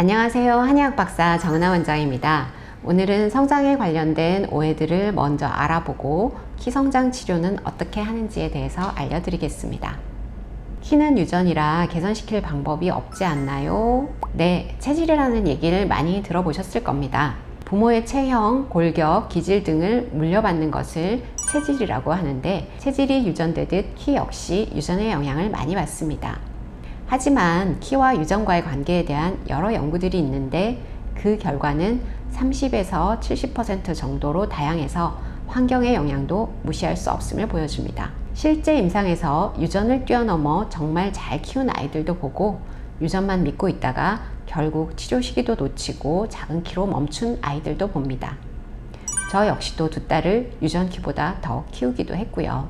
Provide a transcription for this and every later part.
안녕하세요. 한의학 박사 정은아 원장입니다. 오늘은 성장에 관련된 오해들을 먼저 알아보고 키 성장 치료는 어떻게 하는지에 대해서 알려드리겠습니다. 키는 유전이라 개선시킬 방법이 없지 않나요? 네, 체질이라는 얘기를 많이 들어보셨을 겁니다. 부모의 체형, 골격, 기질 등을 물려받는 것을 체질이라고 하는데 체질이 유전되듯 키 역시 유전의 영향을 많이 받습니다. 하지만 키와 유전과의 관계에 대한 여러 연구들이 있는데 그 결과는 30에서 70% 정도로 다양해서 환경의 영향도 무시할 수 없음을 보여줍니다. 실제 임상에서 유전을 뛰어넘어 정말 잘 키운 아이들도 보고 유전만 믿고 있다가 결국 치료 시기도 놓치고 작은 키로 멈춘 아이들도 봅니다. 저 역시도 두 딸을 유전 키보다 더 키우기도 했고요.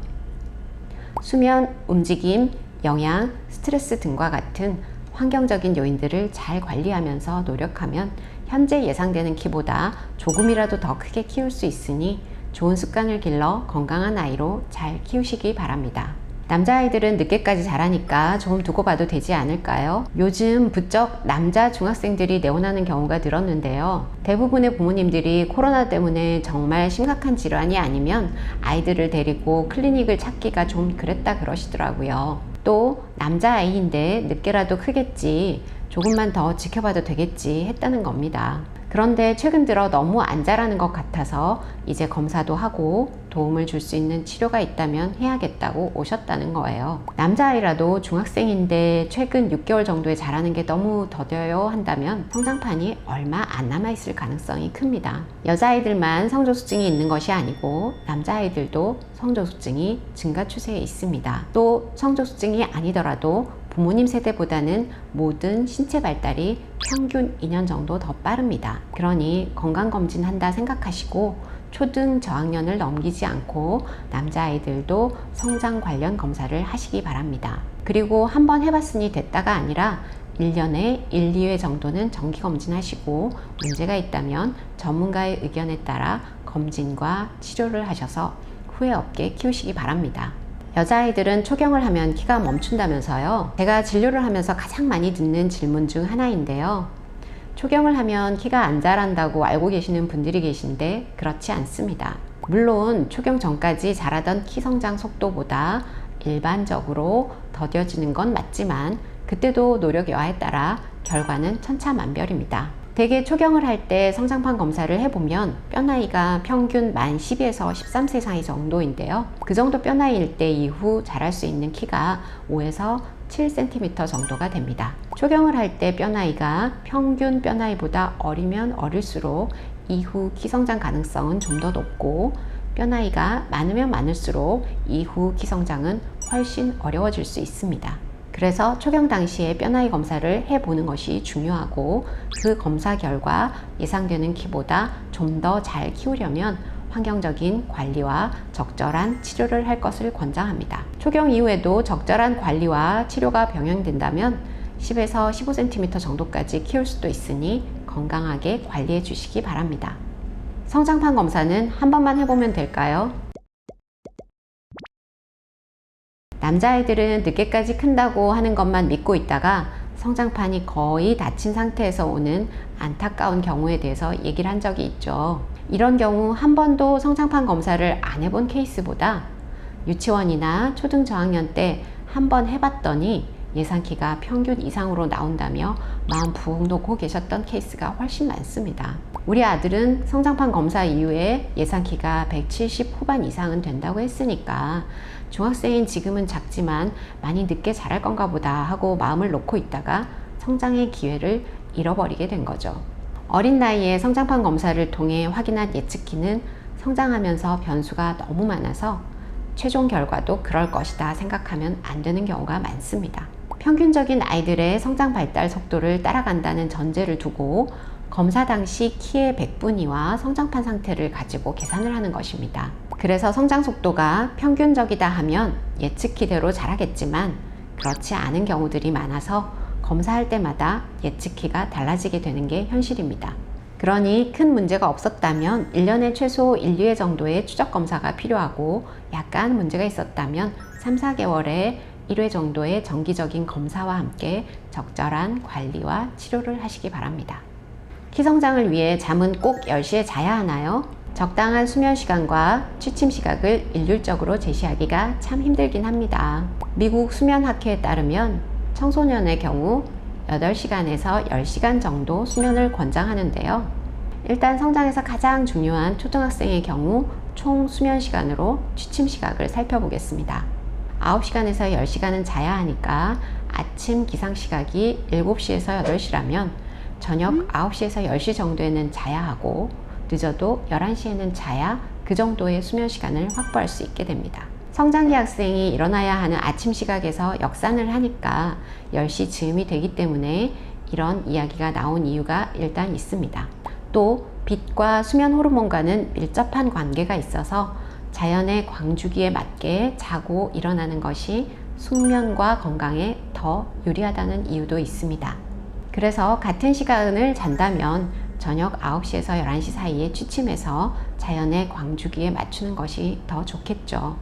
수면, 움직임, 영양, 스트레스 등과 같은 환경적인 요인들을 잘 관리하면서 노력하면 현재 예상되는 키보다 조금이라도 더 크게 키울 수 있으니 좋은 습관을 길러 건강한 아이로 잘 키우시기 바랍니다. 남자아이들은 늦게까지 자라니까 조금 두고 봐도 되지 않을까요? 요즘 부쩍 남자 중학생들이 내원하는 경우가 늘었는데요. 대부분의 부모님들이 코로나 때문에 정말 심각한 질환이 아니면 아이들을 데리고 클리닉을 찾기가 좀 그랬다 그러시더라고요. 또 남자아이인데 늦게라도 크겠지. 조금만 더 지켜봐도 되겠지 했다는 겁니다. 그런데 최근 들어 너무 안 자라는 것 같아서 이제 검사도 하고 도움을 줄 수 있는 치료가 있다면 해야겠다고 오셨다는 거예요. 남자아이라도 중학생인데 최근 6개월 정도에 자라는 게 너무 더뎌요 한다면 성장판이 얼마 안 남아있을 가능성이 큽니다. 여자아이들만 성조수증이 있는 것이 아니고 남자아이들도 성조수증이 증가 추세에 있습니다. 또 성조수증이 아니더라도 부모님 세대보다는 모든 신체 발달이 평균 2년 정도 더 빠릅니다. 그러니 건강검진 한다 생각하시고 초등 저학년을 넘기지 않고 남자아이들도 성장 관련 검사를 하시기 바랍니다. 그리고 한 번 해봤으니 됐다가 아니라 1년에 1, 2회 정도는 정기 검진 하시고 문제가 있다면 전문가의 의견에 따라 검진과 치료를 하셔서 후회 없게 키우시기 바랍니다. 여자아이들은 초경을 하면 키가 멈춘다면서요. 제가 진료를 하면서 가장 많이 듣는 질문 중 하나인데요. 초경을 하면 키가 안 자란다고 알고 계시는 분들이 계신데 그렇지 않습니다. 물론 초경 전까지 자라던 키 성장 속도보다 일반적으로 더뎌지는 건 맞지만 그때도 노력 여하에 따라 결과는 천차만별입니다. 대개 초경을 할 때 성장판 검사를 해보면 뼈나이가 평균 만 12에서 13세 사이 정도인데요. 그 정도 뼈나이일 때 이후 자랄 수 있는 키가 5에서 7cm 정도가 됩니다. 초경을 할 때 뼈나이가 평균 뼈나이보다 어리면 어릴수록 이후 키 성장 가능성은 좀 더 높고 뼈나이가 많으면 많을수록 이후 키 성장은 훨씬 어려워질 수 있습니다. 그래서 초경 당시에 뼈 나이 검사를 해보는 것이 중요하고 그 검사 결과 예상되는 키보다 좀 더 잘 키우려면 환경적인 관리와 적절한 치료를 할 것을 권장합니다. 초경 이후에도 적절한 관리와 치료가 병행된다면 10에서 15cm 정도까지 키울 수도 있으니 건강하게 관리해 주시기 바랍니다. 성장판 검사는 한 번만 해보면 될까요? 남자아이들은 늦게까지 큰다고 하는 것만 믿고 있다가 성장판이 거의 닫힌 상태에서 오는 안타까운 경우에 대해서 얘기를 한 적이 있죠. 이런 경우 한 번도 성장판 검사를 안 해본 케이스보다 유치원이나 초등 저학년 때 한 번 해봤더니 예상키가 평균 이상으로 나온다며 마음 붕 놓고 계셨던 케이스가 훨씬 많습니다. 우리 아들은 성장판 검사 이후에 예상키가 170 후반 이상은 된다고 했으니까 중학생인 지금은 작지만 많이 늦게 자랄 건가 보다 하고 마음을 놓고 있다가 성장의 기회를 잃어버리게 된 거죠. 어린 나이에 성장판 검사를 통해 확인한 예측키는 성장하면서 변수가 너무 많아서 최종 결과도 그럴 것이다 생각하면 안 되는 경우가 많습니다. 평균적인 아이들의 성장 발달 속도를 따라간다는 전제를 두고 검사 당시 키의 백분위와 성장판 상태를 가지고 계산을 하는 것입니다. 그래서 성장 속도가 평균적이다 하면 예측키대로 자라겠지만 그렇지 않은 경우들이 많아서 검사할 때마다 예측키가 달라지게 되는 게 현실입니다. 그러니 큰 문제가 없었다면 1년에 최소 1, 2회 정도의 추적 검사가 필요하고 약간 문제가 있었다면 3, 4개월에 1회 정도의 정기적인 검사와 함께 적절한 관리와 치료를 하시기 바랍니다. 키 성장을 위해 잠은 꼭 10시에 자야 하나요? 적당한 수면 시간과 취침 시각을 일률적으로 제시하기가 참 힘들긴 합니다. 미국 수면학회에 따르면 청소년의 경우 8시간에서 10시간 정도 수면을 권장하는데요. 일단 성장에서 가장 중요한 초등학생의 경우 총 수면 시간으로 취침 시각을 살펴보겠습니다. 9시간에서 10시간은 자야 하니까 아침 기상 시각이 7시에서 8시라면 저녁 9시에서 10시 정도에는 자야 하고 늦어도 11시에는 자야 그 정도의 수면 시간을 확보할 수 있게 됩니다. 성장기 학생이 일어나야 하는 아침 시각에서 역산을 하니까 10시 즈음이 되기 때문에 이런 이야기가 나온 이유가 일단 있습니다. 또 빛과 수면 호르몬과는 밀접한 관계가 있어서 자연의 광주기에 맞게 자고 일어나는 것이 숙면과 건강에 더 유리하다는 이유도 있습니다. 그래서 같은 시간을 잔다면 저녁 9시에서 11시 사이에 취침해서 자연의 광주기에 맞추는 것이 더 좋겠죠.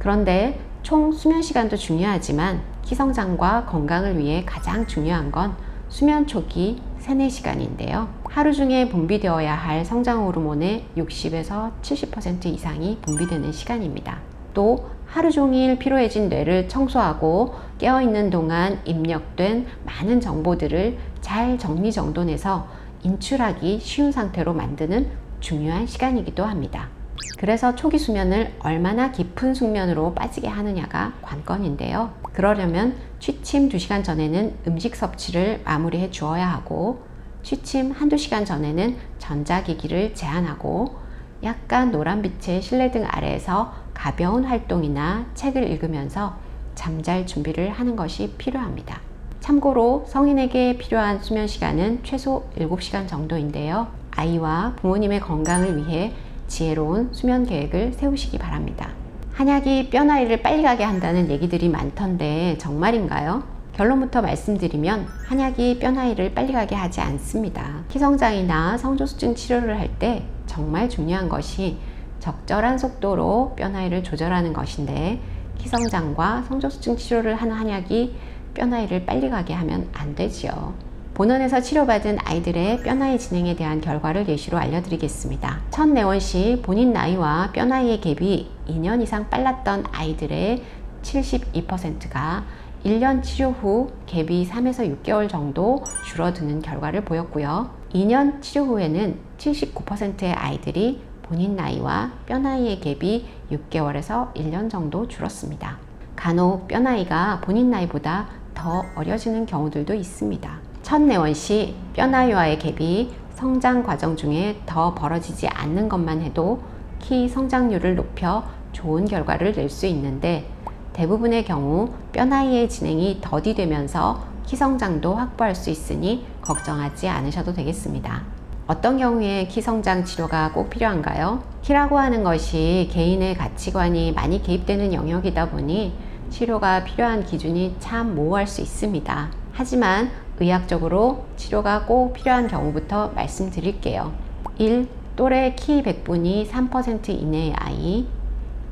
그런데 총 수면 시간도 중요하지만 키성장과 건강을 위해 가장 중요한 건 수면 초기 3, 4시간인데요. 하루 중에 분비되어야 할 성장 호르몬의 60에서 70% 이상이 분비되는 시간입니다. 또 하루 종일 피로해진 뇌를 청소하고 깨어있는 동안 입력된 많은 정보들을 잘 정리정돈해서 인출하기 쉬운 상태로 만드는 중요한 시간이기도 합니다. 그래서 초기 수면을 얼마나 깊은 숙면으로 빠지게 하느냐가 관건인데요. 그러려면 취침 2시간 전에는 음식 섭취를 마무리해 주어야 하고 취침 한두 시간 전에는 전자기기를 제한하고 약간 노란빛의 실내등 아래에서 가벼운 활동이나 책을 읽으면서 잠잘 준비를 하는 것이 필요합니다. 참고로 성인에게 필요한 수면 시간은 최소 7시간 정도인데요. 아이와 부모님의 건강을 위해 지혜로운 수면 계획을 세우시기 바랍니다. 한약이 뼈 나이를 빨리 가게 한다는 얘기들이 많던데 정말인가요? 결론부터 말씀드리면 한약이 뼈 나이를 빨리 가게 하지 않습니다. 키성장이나 성조수증 치료를 할 때 정말 중요한 것이 적절한 속도로 뼈 나이를 조절하는 것인데 키성장과 성조수증 치료를 하는 한약이 뼈 나이를 빨리 가게 하면 안 되지요. 본원에서 치료받은 아이들의 뼈 나이 진행에 대한 결과를 예시로 알려드리겠습니다. 첫 내원 시 본인 나이와 뼈 나이의 갭이 2년 이상 빨랐던 아이들의 72%가 1년 치료 후 갭이 3에서 6개월 정도 줄어드는 결과를 보였고요. 2년 치료 후에는 79%의 아이들이 본인 나이와 뼈 나이의 갭이 6개월에서 1년 정도 줄었습니다. 간혹 뼈 나이가 본인 나이보다 더 어려지는 경우들도 있습니다. 첫 내원 시 뼈 나이와의 갭이 성장 과정 중에 더 벌어지지 않는 것만 해도 키 성장률을 높여 좋은 결과를 낼 수 있는데 대부분의 경우 뼈 나이의 진행이 더디되면서 키 성장도 확보할 수 있으니 걱정하지 않으셔도 되겠습니다. 어떤 경우에 키 성장 치료가 꼭 필요한가요? 키라고 하는 것이 개인의 가치관이 많이 개입되는 영역이다 보니 치료가 필요한 기준이 참 모호할 수 있습니다. 하지만 의학적으로 치료가 꼭 필요한 경우부터 말씀드릴게요. 1. 또래 키 100분이 3% 이내의 아이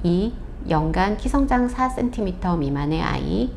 2. 연간 키 성장 4cm 미만의 아이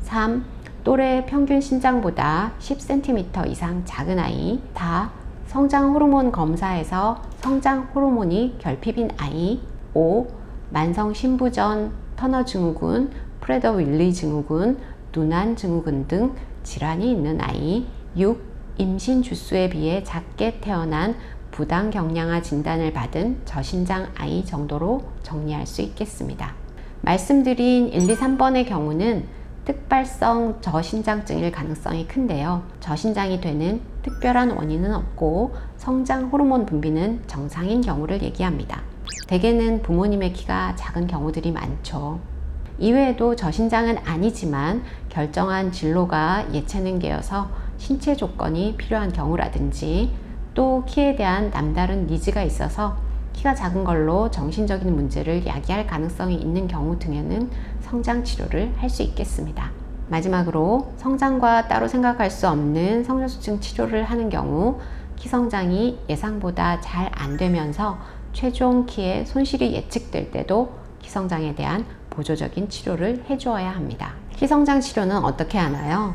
3. 또래 평균 신장보다 10cm 이상 작은 아이 다 성장 호르몬 검사에서 성장 호르몬이 결핍인 아이 5. 만성 신부전, 터너 증후군, 프레더 윌리 증후군, 누난 증후군 등 질환이 있는 아이 6. 임신 주수에 비해 작게 태어난 부당 경량화 진단을 받은 저신장 아이 정도로 정리할 수 있겠습니다. 말씀드린 1, 2, 3번의 경우는 특발성 저신장증일 가능성이 큰데요. 저신장이 되는 특별한 원인은 없고 성장 호르몬 분비는 정상인 경우를 얘기합니다. 대개는 부모님의 키가 작은 경우들이 많죠. 이외에도 저신장은 아니지만 결정한 진로가 예체능계여서 신체 조건이 필요한 경우라든지 또 키에 대한 남다른 니즈가 있어서 키가 작은 걸로 정신적인 문제를 야기할 가능성이 있는 경우 등에는 성장 치료를 할 수 있겠습니다. 마지막으로 성장과 따로 생각할 수 없는 성장수증 치료를 하는 경우 키 성장이 예상보다 잘 안 되면서 최종 키에 손실이 예측될 때도 키 성장에 대한 보조적인 치료를 해주어야 합니다. 키성장 치료는 어떻게 하나요?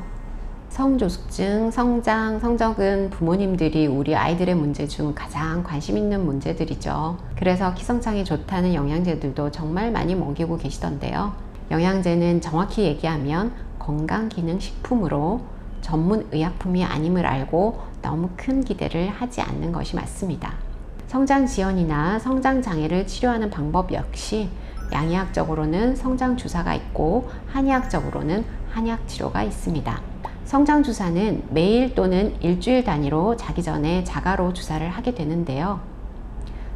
성조숙증, 성장, 성적은 부모님들이 우리 아이들의 문제 중 가장 관심 있는 문제들이죠. 그래서 키성장에 좋다는 영양제들도 정말 많이 먹이고 계시던데요. 영양제는 정확히 얘기하면 건강기능식품으로 전문 의약품이 아님을 알고 너무 큰 기대를 하지 않는 것이 맞습니다. 성장 지연이나 성장 장애를 치료하는 방법 역시 양의학적으로는 성장 주사가 있고 한의학적으로는 한약 치료가 있습니다. 성장 주사는 매일 또는 일주일 단위로 자기 전에 자가로 주사를 하게 되는데요.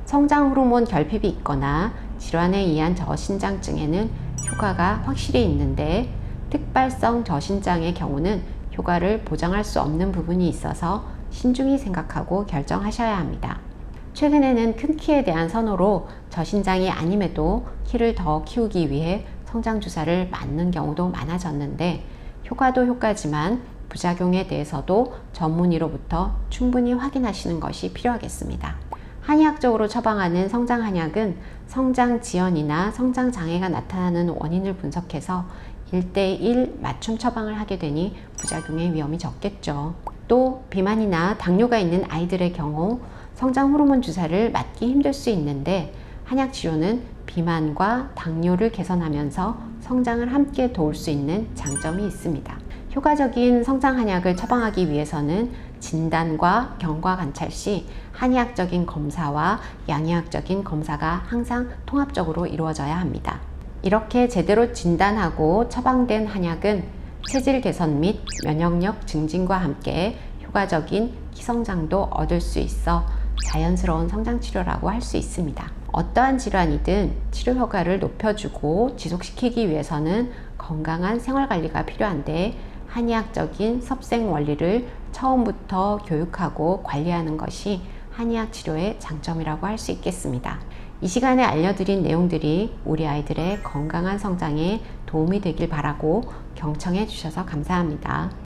성장 호르몬 결핍이 있거나 질환에 의한 저신장증에는 효과가 확실히 있는데 특발성 저신장의 경우는 효과를 보장할 수 없는 부분이 있어서 신중히 생각하고 결정하셔야 합니다. 최근에는 큰 키에 대한 선호로 저신장이 아님에도 키를 더 키우기 위해 성장 주사를 맞는 경우도 많아졌는데 효과도 효과지만 부작용에 대해서도 전문의로부터 충분히 확인하시는 것이 필요하겠습니다. 한의학적으로 처방하는 성장 한약은 성장 지연이나 성장 장애가 나타나는 원인을 분석해서 1대1 맞춤 처방을 하게 되니 부작용의 위험이 적겠죠. 또 비만이나 당뇨가 있는 아이들의 경우 성장 호르몬 주사를 맞기 힘들 수 있는데 한약 치료는 비만과 당뇨를 개선하면서 성장을 함께 도울 수 있는 장점이 있습니다. 효과적인 성장 한약을 처방하기 위해서는 진단과 경과 관찰 시 한의학적인 검사와 양의학적인 검사가 항상 통합적으로 이루어져야 합니다. 이렇게 제대로 진단하고 처방된 한약은 체질 개선 및 면역력 증진과 함께 효과적인 키성장도 얻을 수 있어 자연스러운 성장 치료라고 할 수 있습니다. 어떠한 질환이든 치료 효과를 높여주고 지속시키기 위해서는 건강한 생활 관리가 필요한데 한의학적인 섭생 원리를 처음부터 교육하고 관리하는 것이 한의학 치료의 장점이라고 할 수 있겠습니다. 이 시간에 알려드린 내용들이 우리 아이들의 건강한 성장에 도움이 되길 바라고 경청해 주셔서 감사합니다.